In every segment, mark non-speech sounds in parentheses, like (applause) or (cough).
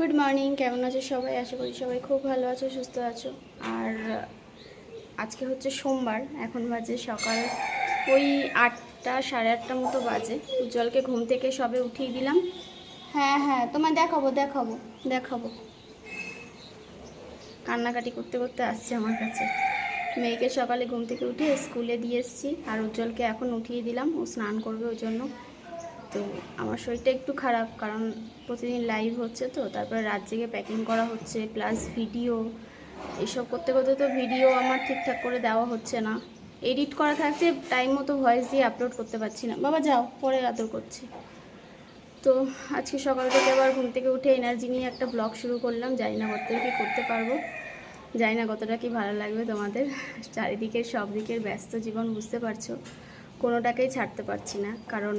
Good morning কেমন আছো সবাই? আশা করি সবাই খুব ভালো আছো, সুস্থ আছো। আর আজকে হচ্ছে সোমবার, এখন বাজে সকাল ওই আটটা, সাড়ে আটটা মতো বাজে। উজ্জ্বলকে ঘুম থেকে সবে উঠিয়ে দিলাম। হ্যাঁ হ্যাঁ তোমায় দেখাবো দেখাবো দেখাবো। কান্নাকাটি করতে করতে আসছে আমার কাছে। মেয়েকে সকালে ঘুম থেকে উঠে স্কুলে দিয়ে এসেছি, আর উজ্জ্বলকে এখন উঠিয়ে দিলাম, ও স্নান করবে ওই জন্য। তো আমার শরীরটা একটু খারাপ, কারণ প্রতিদিন লাইভ হচ্ছে তো, তারপরে রাত জেগে প্যাকিং করা হচ্ছে প্লাস ভিডিও এসব করতে করতে তো ভিডিও আমার ঠিকঠাক করে দেওয়া হচ্ছে না। এডিট করা থাকছে টাইম মতো ভয়েস দিয়ে আপলোড করতে পারছি না। বাবা, যাও, পরে আদর করছি। তো আজকে সকাল থেকে আবার ঘুম থেকে উঠে এনার্জি নিয়ে একটা ব্লগ শুরু করলাম। জানি না কতটা কি করতে পারব। জানি না কতটা কি ভালো লাগবে তোমাদের। চারিদিকের সব দিকের ব্যস্ত জীবন বুঝতে পারছ। কোনোটাকেই ছাড়তে পারছি না, কারণ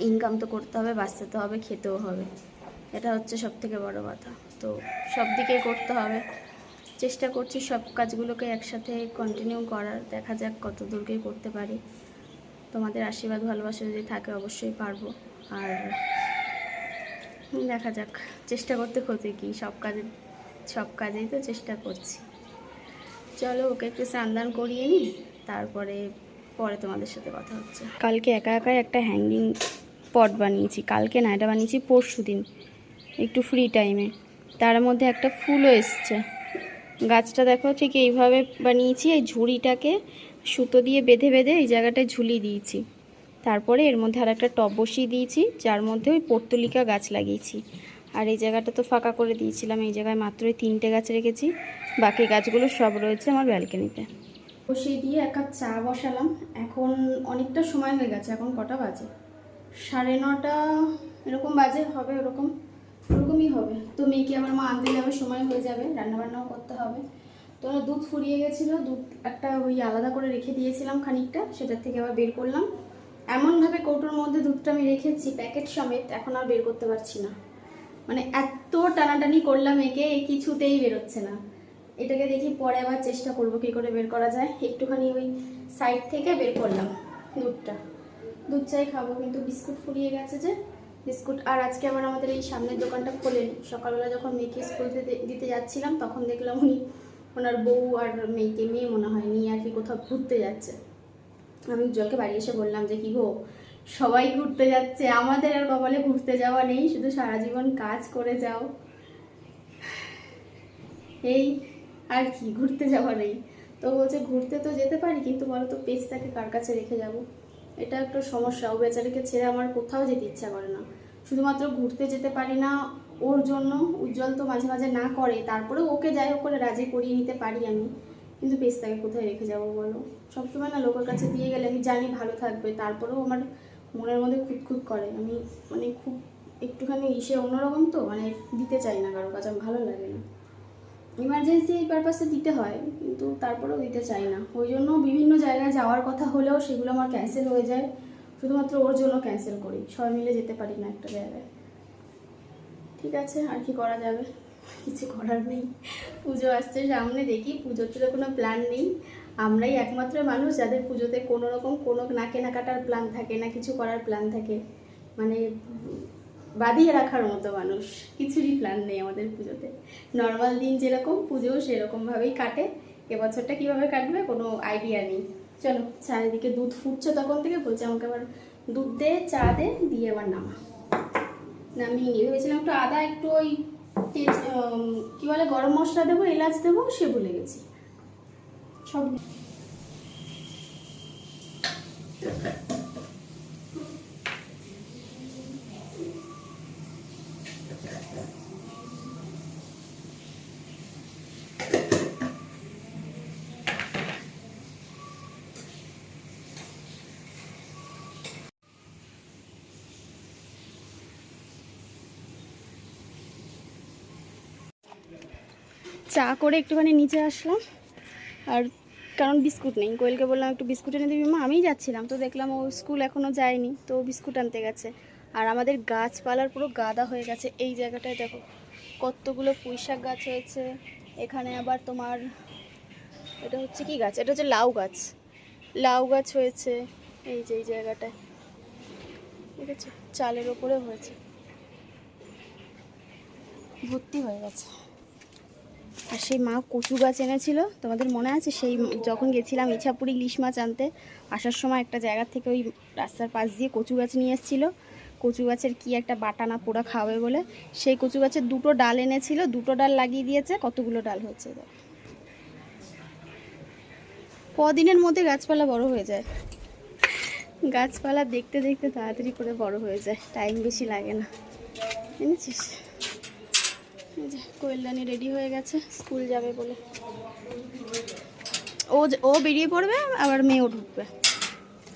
ইনকাম তো করতে হবে, বাঁচতে হবে, খেতেও হবে। এটা হচ্ছে সব থেকে বড় কথা। তো সব দিকে করতে হবে। চেষ্টা করছি সব কাজগুলোকে একসাথে কন্টিনিউ করার। দেখা যাক কত দূরকে করতে পারি। তোমাদের আশীর্বাদ, ভালোবাসা যদি থাকে অবশ্যই পারব। আর দেখা যাক, চেষ্টা করতে ক্ষতি কি? সব কাজে, সব কাজেই তো চেষ্টা করছি। চলো, ওকে একটু স্নান করিয়ে নিই। তারপরে, পরে তোমাদের সাথে কথা হচ্ছে। কালকে একা একাই একটা হ্যাঙ্গিং পট বানিয়েছি, কালকে না, এটা বানিয়েছি পরশু দিন, একটু ফ্রি টাইমে তার মধ্যে একটা ফুলও এসছে। গাছটা দেখো ঠিক এইভাবে বানিয়েছি, এই ঝুড়িটাকে সুতো দিয়ে বেঁধে বেঁধে এই জায়গাটায় ঝুলিয়ে দিয়েছি। তারপরে এর মধ্যে আর একটা টব বসিয়ে দিয়েছি, যার মধ্যে ওই পর্তুলিকা গাছ লাগিয়েছি। আর এই জায়গাটা তো ফাঁকা করে দিয়েছিলাম, এই জায়গায় মাত্রই তিনটে গাছ রেখেছি, বাকি গাছগুলো সব রয়েছে আমার ব্যালকনিতে। বসিয়ে দিয়ে এক কাপ চা বসালাম, এখন অনেকটা সময় হয়ে গেছে, এখন কটা বাজে? সাড়ে নটা, এরকম বাজে হবে, ওরকম, ওরকমই হবে। তো মেয়েকে আবার মা আনতে যাবে, সময় হয়ে যাবে, রান্নাবান্নাও করতে হবে। তো দুধ ফুরিয়ে গেছিল, দুধ একটা ওই আলাদা করে রেখে দিয়েছিলাম খানিকটা, সেটার থেকে আবার বের করলাম। এমনভাবে কৌটোর মধ্যে দুধটা আমি রেখেছি, প্যাকেট সমেত, এখন আর বের করতে পারছি না। মানে এত টানাটানি করলাম একে কিছুতেই বেরোচ্ছে না। এটাকে দেখি পরে আবার চেষ্টা করব কি করে বের করা যায়। একটুখানি ওই সাইড থেকে বের করলাম দুধটা। দুধ চাই খাব, কিন্তু বিস্কুট ফুরিয়ে গেছে যে। বিস্কুট, আর আজকে আবার আমাদের এই সামনের দোকানটা খোলেন। সকালবেলা যখন মেয়েকে স্কুল দিতে যাচ্ছিলাম, তখন দেখলাম উনি ওনার বউ আর মেয়েকে, মেয়ে মনে হয় নিয়ে আর কি কোথাও ঘুরতে যাচ্ছে। আমি উজ্জ্বলকে বাড়ি এসে বললাম যে, কি গো, সবাই ঘুরতে যাচ্ছে, আমাদের আর কপালে ঘুরতে যাওয়া নেই, শুধু সারা জীবন কাজ করে যাও। এই আর কি, ঘুরতে যাওয়া নেই। তো বলছে, ঘুরতে তো যেতে পারি, কিন্তু বলো তো, পেজটাকে কার কাছে রেখে যাব? এটা একটু সমস্যা। ও বেচারিকে ছেড়ে আমার কোথাও যেতে ইচ্ছা করে না। শুধুমাত্র ঘুরতে যেতে পারি না, ওর জন্য উজ্জ্বল তো মাঝে মাঝে না করে তারপরে ওকে যাই হোক করে রাজি করিয়ে নিতে পারি আমি। কিন্তু পেজটাকে কোথায় রেখে যাব বলো? সবসময় না লোকের কাছে দিয়ে গেলে আমি জানি ভালো থাকবে, তারপরেও আমার মনের মধ্যে খুঁতখুত করে। আমি মানে খুব একটুখানি ইসে অন্যরকম তো মানে দিতে চাই না কারও কাছে ভালো লাগে না। ইমার্জেন্সি পারপাসে দিতে হয়, কিন্তু তারপরেও দিতে চাই না। ওই জন্য বিভিন্ন জায়গায় যাওয়ার কথা হলেও সেগুলো আমার ক্যান্সেল হয়ে যায়। শুধুমাত্র ওর জন্য ক্যান্সেল করি। সবাই মিলে যেতে পারি না একটা জায়গায়। ঠিক আছে, আর কি করা যাবে? কিছু করার নেই। পুজো আসছে সামনে, দেখি পুজোর তো কোনো প্ল্যান নেই। আমরাই একমাত্র মানুষ যাদের পুজোতে কোনো রকম কোনো না কেনাকাটার প্ল্যান থাকে, না কিছু করার প্ল্যান থাকে। মানে বাঁধিয়ে রাখার মতো মানুষ। কিছুরই প্ল্যান নেই আমাদের পুজোতে। নর্মাল দিন যেরকম পুজোও সেরকমভাবেই কাটে। এবছরটা কীভাবে কাটবে কোনো আইডিয়া নেই। চলো, চারিদিকে দুধ ফুটছে তখন থেকে বলছে আমাকে আবার দুধ দে, চা দে, দিয়ে আবার নামা। নামিয়ে নিয়ে, ভেবেছিলাম একটু আদা, একটু ওই তেজ কি বলে, গরম মশলা দেবো, এলাচ দেবো, সে ভুলে গেছি। সব চা করে একটুখানি নিচে আসলাম। আর কারণ বিস্কুট নেই। কোয়েলকে বললাম, একটু বিস্কুট এনে দিবি মা? আমিই যাচ্ছিলাম। তো দেখলাম ও স্কুল এখনও যায়নি, তো বিস্কুট আনতে গেছে। আর আমাদের গাছপালার পুরো গাদা হয়ে গেছে। এই জায়গাটায় দেখো, কতগুলো পুঁইশাক গাছ হয়েছে। এখানে আবার তোমার, এটা হচ্ছে কি গাছ? এটা হচ্ছে লাউ গাছ। লাউ গাছ হয়েছে। এই যে, এই জায়গাটায়। ঠিক আছে? চালের ওপরে হয়েছে। ভর্তি হয়ে গেছে। আর সেই মা কচু গাছ এনেছিল, তোমাদের মনে আছে? সেই যখন গেছিলাম ইছাপুরি ইলিশ মাছ আনতে, আসার সময় একটা জায়গা থেকে ওই রাস্তার পাশ দিয়ে কচু গাছ নিয়ে এসেছিল। কচু গাছের কি একটা বাটানা পোড়া খাওয়াবে বলে। সেই কচু গাছের দুটো ডাল এনেছিল, দুটো ডাল লাগিয়ে দিয়েছে, কতগুলো ডাল দেখো। কদিনের মধ্যে গাছপালা বড় হয়ে যায়। গাছপালা দেখতে দেখতে তাড়াতাড়ি করে বড় হয়ে যায়, টাইম বেশি লাগে না। এনেছিস? যে কল্যাণী রেডি হয়ে গেছে, স্কুল যাবে বলে। ও ও বেরিয়ে পড়বে, আবার মেয়েও ঢুকবে।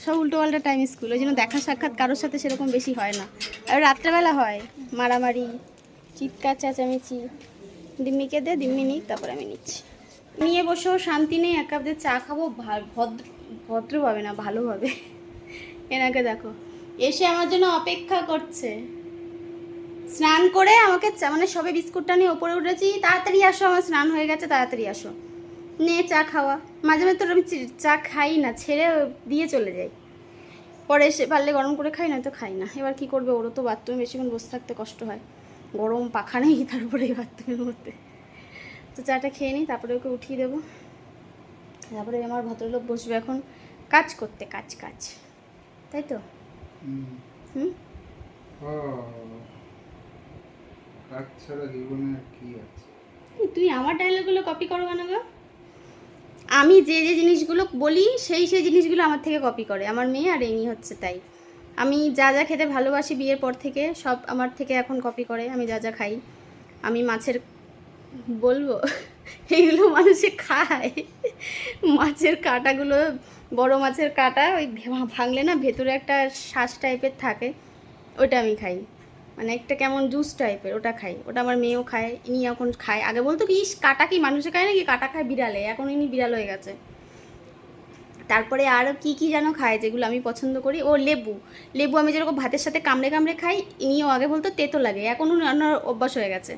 সব উল্টো পাল্টা টাইম স্কুল ওই জন্য দেখা সাক্ষাৎ কারোর সাথে সেরকম বেশি হয় না। আর রাত্রেবেলা হয়, মারামারি, চিৎকার, চেঁচামেচি। দিম্মিকে দে দিম্মি নিক, তারপরে আমি নিচ্ছি। নিয়ে বসেও শান্তি নেই, এক কাপ দিয়ে চা খাব ভদ্র ভদ্রভাবে না ভালোভাবে এনাকে দেখো, এসে আমার জন্য অপেক্ষা করছে। স্নান করে আমাকে চা- মানে সবে বিস্কুটটা নিয়ে ওপরে উঠেছি। তাড়াতাড়ি আসো আমার স্নান হয়ে গেছে তাড়াতাড়ি আসো। নে চা খাওয়া। মাঝে মাঝে তোর আমি চি- চা খাই না ছেড়ে দিয়ে চলে যাই। পরে এসে পারলে গরম করে খাই না তো খাই না। এবার কি করবে? ওরও তো বাথরুমে বেশিক্ষণ বসে থাকতে কষ্ট হয়। গরম পাখা নেই (laughs) তারপরে এই বাথরুমের মধ্যে। তো চাটা খেয়ে নিই তারপরে ওকে উঠিয়ে দেবো। তারপরে আমার ভদ্রলোক বসবে এখন। কাজ করতে কাজ কাজ। তাই তো? হুম। তুই আমার ডায়লগগুলো কপি করো কেন গো? আমি যে যে জিনিসগুলো বলি, সেই সেই জিনিসগুলো আমার থেকে কপি করে। আমার মেয়ে আর এনি হচ্ছে তাই। আমি যা যা খেতে ভালোবাসি বিয়ের পর থেকে, সব আমার থেকে এখন কপি করে। আমি যা যা খাই, আমি মাছের বলব? (laughs) এইগুলো মানুষে খায়। মাছের কাঁটাগুলো, বড় মাছের কাঁটা, ওই ভাঙলে না ভেতরে একটা শ্বাস টাইপের থাকে ওটা আমি খাই। মানে একটা কেমন জুস টাইপের ওটা খাই। ওটা আমার মেয়েও খায় ইনি এখন খায়। আগে বলতো কি "ইস, কাটা কি মানুষে খায় নাকি? কাটা খায় বিড়ালে। এখন ইনি বিড়াল হয়ে গেছে। তারপরে আরও কি কি যেন খায় যেগুলো আমি পছন্দ করি? ও লেবু। লেবু আমি যেরকম ভাতের সাথে কামড়ে কামড়ে খাই ইনিও আগে বলতো তেতো লাগে। এখন ওনার অভ্যাস হয়ে গেছে।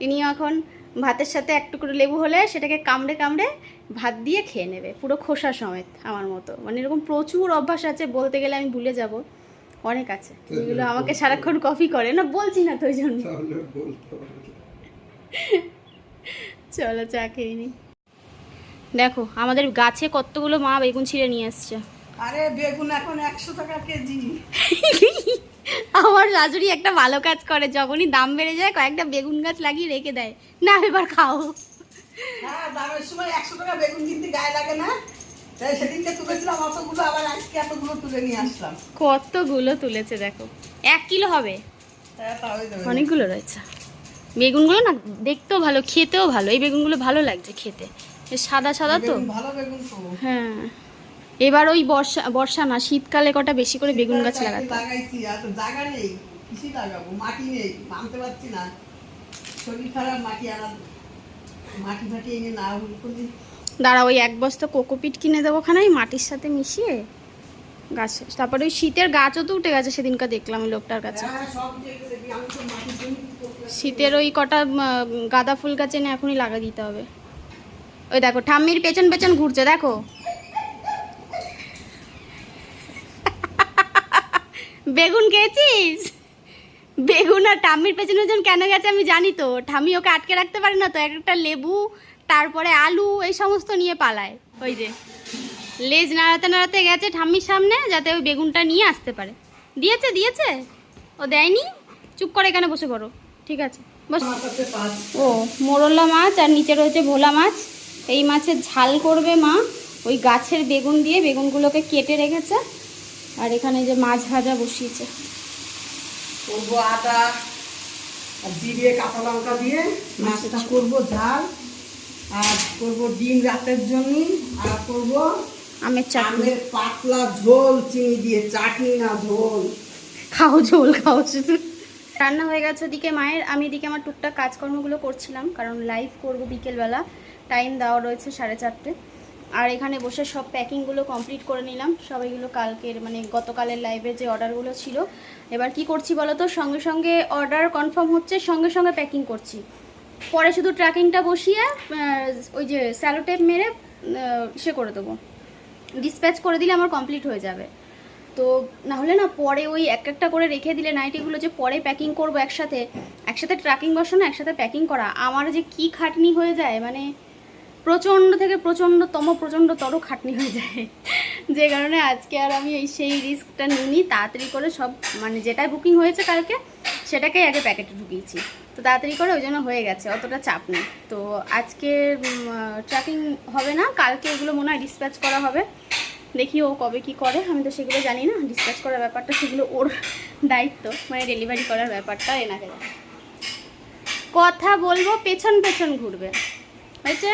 ইনিও এখন ভাতের সাথে এক টুকরো লেবু হলে সেটাকে কামড়ে কামড়ে ভাত দিয়ে খেয়ে নেবে। পুরো খোসা সমেত আমার মতো। মানে এরকম প্রচুর অভ্যাস আছে বলতে গেলে আমি ভুলে যাব। অনেক আছে। যেগুলো আমাকে সারাক্ষণ কফি করে। না বলছি না তো ওই জন্য। চলো চা খেয়ে নি। দেখো আমাদের গাছে কতগুলো মা বেগুন ছিঁড়ে নিয়ে এসছে আরে বেগুন এখন একশো টাকা কেজি। আমার শাশুড়ি একটা ভালো কাজ করে যখনই দাম বেড়ে যায় কয়েকটা বেগুন গাছ লাগিয়ে রেখে দেয়। না এবার খাও। হ্যাঁ দামের সময় একশো টাকা বেগুন কিনতে গায়ে লাগে না? সেদিনকে তুলেছিলাম অতগুলো আবার আজকে এতগুলো তুলে নিয়ে আসলাম। কতগুলো তুলেছে দেখো। এক কিলো হবে। হ্যাঁ অনেকগুলো রয়েছে। বেগুনগুলো না দেখতেও ভালো খেতেও ভালো। এই বেগুনগুলো ভালো লাগছে খেতে। সাদা সাদা তো। হ্যাঁ। এবার ওই বর্ষা বর্ষা না শীতকালে কটা বেশি করে বেগুন গাছ লাগাতে লাগাইছি আর জায়গা নেই কিসি লাগাবো মাটি নেই আনতে পারছি না। শরীর খারাপ মাটি আনা মাটি ফাটি এনে না হলে দাঁড়া ওই এক বস্তা কোকোপিট কিনে দেবো ওখানে ওই মাটির সাথে মিশিয়ে গাছ। তারপরে ওই শীতের গাছও তো উঠে গেছে সেদিনকে দেখলাম ওই লোকটার কাছে। হ্যাঁ শীতের ওই কটা গাঁদা ফুল গাছ এনে এখনই লাগা দিতে হবে। ওই দেখো ঠাম্মির পেছন পেছন ঘুরছে দেখো। বেগুন খেয়েছিস? বেগুন আর ঠাম্মির পেছনে পেছন কেন গেছে আমি জানি তো। ঠাম্মি ওকে আটকে রাখতে পারে না তো এক একটা লেবু তারপরে আলু এই সমস্ত নিয়ে পালায়। ওই যে লেজ নাড়াতে নাড়াতে গেছে ঠাম্মির সামনে যাতে ওই বেগুনটা নিয়ে আসতে পারে। দিয়েছে দিয়েছে? ও দেয়নি? চুপ করে এখানে বসে পড়ো। ঠিক আছে বস। ও মোরলা মাছ আর নিচে রয়েছে ভোলা মাছ। এই মাছের ঝাল করবে মা। ওই গাছের বেগুন দিয়ে বেগুনগুলোকে কেটে রেখেছে। আর এখানে যে মাছ ভাজা বসিয়েছে। করব আদা জিরে কাঁচা লঙ্কা দিয়ে মাছটা করব ঝাল। আর করব ডিম রাতের জন্য আর করব আমের চাটনি। পাতলা ঝোল চিনি দিয়ে চাটনি না ঝোল। খাও ঝোল খাও শুধু রান্না হয়ে গেছে ওদিকে মায়ের। আমি এদিকে আমার টুকটাক কাজকর্মগুলো করছিলাম কারণ লাইভ করব বিকেলবেলা। টাইম দেওয়া রয়েছে সাড়ে চারটে। আর এখানে বসে সব প্যাকিংগুলো কমপ্লিট করে নিলাম। সবাইগুলো কালকের মানে গতকালের লাইভে যে অর্ডারগুলো ছিল। এবার কি করছি বলো তো সঙ্গে সঙ্গে অর্ডার কনফার্ম হচ্ছে সঙ্গে সঙ্গে প্যাকিং করছি। পরে শুধু ট্র্যাকিংটা বসিয়ে ওই যে স্যালোটেপ মেরে আহ, সে করে দেবো। ডিসপ্যাচ করে দিলে আমার কমপ্লিট হয়ে যাবে। তো না হলে না পরে ওই এক একটা করে রেখে দিলে নাইটিগুলো যে পরে প্যাকিং করব একসাথে একসাথে ট্র্যাকিং বসানো একসাথে প্যাকিং করা আমার যে কি খাটনি হয়ে যায় মানে প্রচণ্ড থেকে প্রচণ্ডতম প্রচণ্ডতর খাটনি হয়ে যায়। যে কারণে আজকে আর আমি সেই রিস্কটা নিইনি তাড়াতাড়ি করে সব মানে যেটাই বুকিং হয়েছে কালকে সেটাকেই আগে প্যাকেটে ঢুকিয়েছি। তো তাড়াতাড়ি করে ওই জন্য হয়ে গেছে, অতটা চাপ নেই। তো আজকে ট্র্যাকিং হবে না, কালকে এগুলো মনে হয় ডিসপ্যাচ করা হবে। দেখি ও কবে কি করে, আমি তো সেগুলো জানি না। ডিসপ্যাচ করার ব্যাপারটা সেগুলো ওর দায়িত্ব মানে ডেলিভারি করার ব্যাপারটা এনাকে। কথা বলব, পেছন পেছন ঘুরবে। হয়েছে?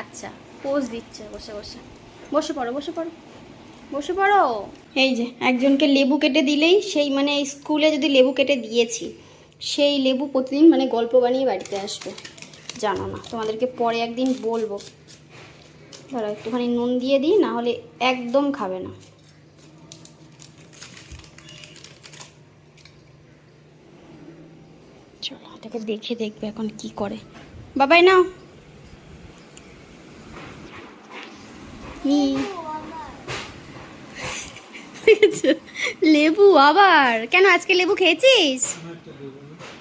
আচ্ছা পোজ দিচ্ছে, বসে বসে। বসে পড়ো বসে পড়ো। বসে পড়ো। এই যে, একজনকে লেবু কেটে দিলেই সেই মানে স্কুলে যদি লেবু কেটে দিয়েছি, সেই লেবু প্রতিদিন মানে গল্প বানিয়ে বাড়িতে আসবে। জানো না, তোমাদেরকে পরে একদিন বলব। ধরো একটুখানি নুন দিয়ে দিই, না হলে একদম খাবে না। চলো এটাকে দেখে দেখবে এখন কি করে। বাবাই নি লেবু আবার। কেন আজকে লেবু খেয়েছিস?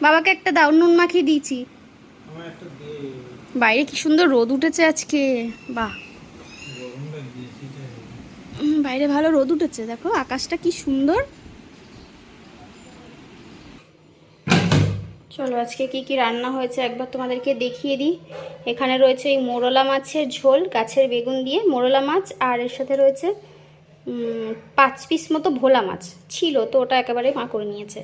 বাবাকে একটা দাও নুন মাখিয়ে দিয়েছি। বাইরে কি সুন্দর রোদ উঠেছে আজকে। বাহ। উম, বাইরে ভালো রোদ উঠেছে দেখো আকাশটা কি সুন্দর। চলো আজকে কি কি রান্না হয়েছে একবার তোমাদেরকে দেখিয়ে দিই। এখানে রয়েছে এই মোরলা মাছের ঝোল গাছের বেগুন দিয়ে। মোরলা মাছ আর এর সাথে রয়েছে পাঁচ পিস মতো ভোলা মাছ। ছিল তো, ওটা একেবারে মা করে নিয়েছে।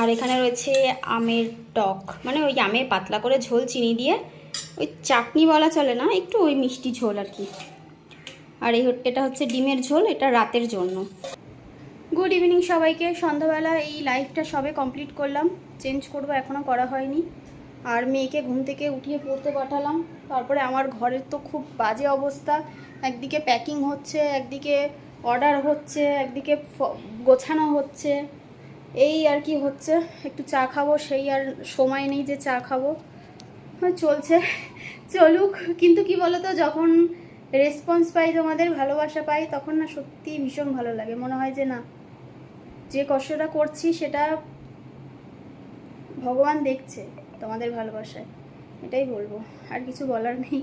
আর এখানে রয়েছে আমের টক। মানে ওই আমের পাতলা করে ঝোল চিনি দিয়ে, ওই চাটনি বলা চলে না, একটু ওই মিষ্টি ঝোল আর কি। আর এই এটা হচ্ছে ডিমের ঝোল, এটা রাতের জন্য। গুড ইভিনিং সবাইকে। সন্ধ্যাবেলা এই লাইফটা সবে কমপ্লিট করলাম। চেঞ্জ করব এখনও করা হয়নি। আর মেয়েকে ঘুম থেকে উঠিয়ে পড়তে পাঠালাম। তারপরে আমার ঘরের তো খুব বাজে অবস্থা। একদিকে প্যাকিং হচ্ছে একদিকে অর্ডার হচ্ছে একদিকে গোছানো হচ্ছে। এই আর কি হচ্ছে একটু চা খাব সেই আর সময় নেই যে চা খাব। হ্যাঁ, চলছে চলুক। কিন্তু কি বলতো যখন রেসপন্স পাই তোমাদের ভালোবাসা পাই তখন না সত্যি ভীষণ ভালো লাগে। মনে হয় যে না যে কষ্টটা করছি সেটা ভগবান দেখছে। তোমাদের ভালোবাসায়, এটাই বলব, আর কিছু বলার নেই।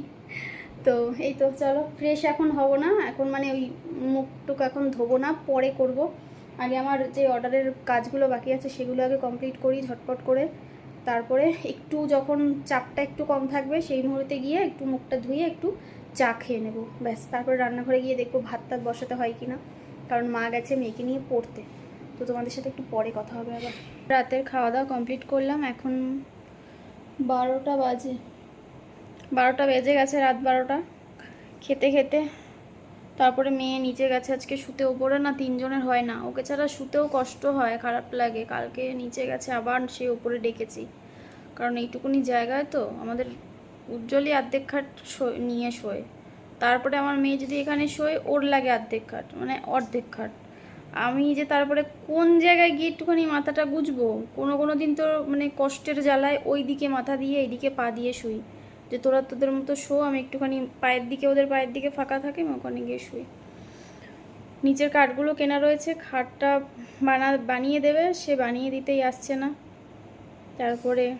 তো এই তো, চলো ফ্রেশ এখন হব না, এখন মানে ওই মুখটুক এখন ধোবো না, পরে করব। আগে আমার যে অর্ডারের কাজগুলো বাকি আছে, সেগুলো আগে কমপ্লিট করি ঝটপট করে। তারপরে একটু যখন চাপটা একটু কম থাকবে, সেই মুহূর্তে গিয়ে একটু মুখটা ধুয়ে একটু চা খেয়ে নেব। ব্যাস, তারপরে রান্নাঘরে গিয়ে দেখব ভাত টাত বসাতে হয় কি না কারণ মা গেছে মেয়েকে নিয়ে পড়তে। তো তোমাদের সাথে একটু পরে কথা হবে আবার। রাতের খাওয়া দাওয়া কমপ্লিট করলাম, এখন বারোটা বাজে। বারোটা বেজে গেছে, রাত বারোটা। খেতে খেতে তারপরে মেয়ে নিচে গেছে আজকে শুতে। ওপরে না তিনজনের হয় না। ওকে ছাড়া শুতেও কষ্ট হয়, খারাপ লাগে। কালকে নিচে গেছে, আবার সে ওপরে ডেকেছি। কারণ এইটুকুনি জায়গায় তো আমাদের উজ্জ্বলই আর্ধেক খাট নিয়ে শোয়। তারপরে আমার মেয়ে যদি এখানে শোয়, ওর লাগে অর্ধেক খাট মানে অর্ধেক খাট। আমি যে তারপরে কোন জায়গায় গিয়ে একটুখানি মাথাটা গুজবো? কোনো কোনো দিন তো মানে কষ্টের জ্বালায় ওই দিকে মাথা দিয়ে, এইদিকে পা দিয়ে শুই। যে তোরা তোদের মতো শো, আমি একটুখানি পায়ের দিকে, ওদের পায়ের দিকে ফাঁকা থাকে, আমি ওখানে গিয়ে শুই। নিচের কাঠগুলো কেনা রয়েছে, খাটটা বানা, বানিয়ে দেবে, সে বানিয়ে দিতেই আসছে না। তারপরে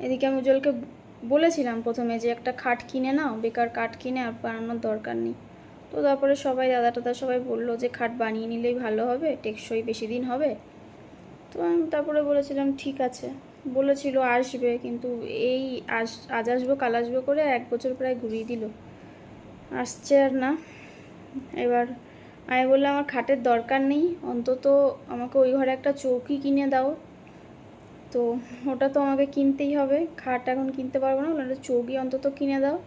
এদিকে আমি উজ্জ্বলকে বলেছিলাম প্রথমে যে একটা খাট কিনে নাও, বেকার কাঠ কিনে আর বানানোর দরকার নেই। তো তারপরে সবাই, দাদা টাদা সবাই বলল যে খাট বানিয়ে নিলেই ভালো হবে, টেকসই বেশি দিন হবে। তো আমি তারপরে বলেছিলাম, ঠিক আছে। বলেছিল, আসবে। কিন্তু এই আস, আজ আসব, কাল আসব করে এক বছর প্রায় ঘুরিয়ে দিল। আসছে আর না। এবার আমি বললাম, আমার খাটের দরকার নেই, অন্তত আমাকে ওই ঘরে একটা চৌকি কিনে দাও। তো ওটা তো আমাকে কিনতেই হবে, খাট এখন কিনতে পারব না একটা চৌকি অন্তত কিনে দাও।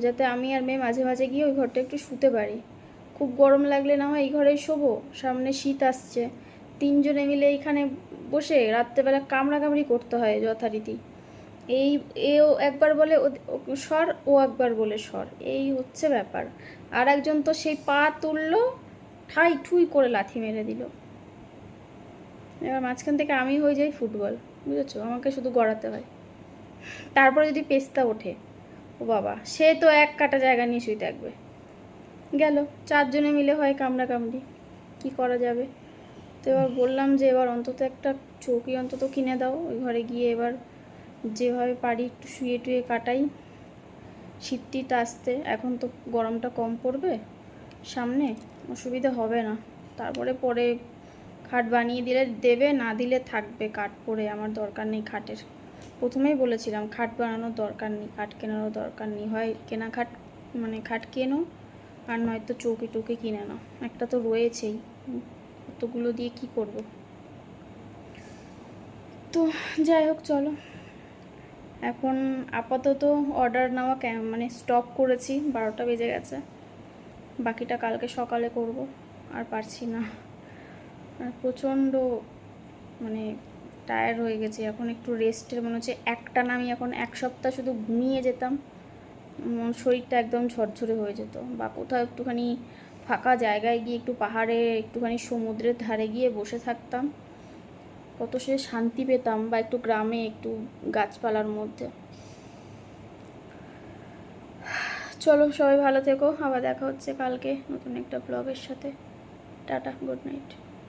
যাতে আমি আর মেয়ে মাঝে মাঝে গিয়ে ওই ঘরটা একটু শুতে পারি। খুব গরম লাগলে না হয় এই ঘরেই শোবো। সামনে শীত আসছে। তিনজনে মিলে এইখানে বসে রাত্রেবেলা কামড়াকামড়ি করতে হয় যথারীতি। এই, এও একবার বলে ও ও একবার বলে স্বর। এই হচ্ছে ব্যাপার। আর একজন তো সেই পা তুললো, ঠাই ঠুই করে লাথি মেরে দিল। এবার মাঝখান থেকে আমি হয়ে যাই ফুটবল, বুঝেছ? আমাকে শুধু গড়াতে হয়। তারপরে যদি পেস্তা ওঠে ও বাবা, সে তো এক কাটা জায়গা নিয়ে শুয়ে থাকবে। গেল, চারজনে মিলে হয় কামড়া কামড়ি। কী করা যাবে? তো এবার বললাম যে এবার অন্তত একটা চৌকি অন্তত কিনে দাও, ওই ঘরে গিয়ে এবার যেভাবে পারি একটু শুয়ে টুয়ে কাটাই। শীত টিট আসতে এখন তো গরমটা কম পড়বে। সামনে অসুবিধা হবে না। তারপরে পরে খাট বানিয়ে দিলে দেবে, না দিলে থাকবে কাঠ পরে আমার দরকার নেই খাটের। প্রথমেই বলেছিলাম, খাট বানানোর দরকার নেই, খাট কেনারও দরকার নেই। হয় কেনা খাট মানে খাট কেনো, আর নয়তো চৌকি টৌকি কিনে নাও। একটা তো রয়েছেই, অতগুলো দিয়ে কি করব? তো যাই হোক, চলো। এখন আপাতত অর্ডার নেওয়া মানে স্টপ করেছি, বারোটা বেজে গেছে। বাকিটা কালকে সকালে করব, আর পারছি না। আর প্রচণ্ড মানে টায়ার্ড হয়ে গেছি। এখন একটু রেস্টের মনে হচ্ছে, একটা না আমি এখন এক সপ্তাহ শুধু ঘুমিয়ে যেতাম। শরীরটা একদম ঝরঝরে হয়ে যেত। বা কোথাও একটুখানি ফাঁকা জায়গায় গিয়ে একটু পাহাড়ে, একটুখানি সমুদ্রের ধারে গিয়ে বসে থাকতাম। কত সে শান্তি পেতাম, বা একটু গ্রামে একটু গাছপালার মধ্যে। চলো সবাই ভালো থেকো। আবার দেখা হচ্ছে কালকে নতুন একটা ব্লগের সাথে। Tata good night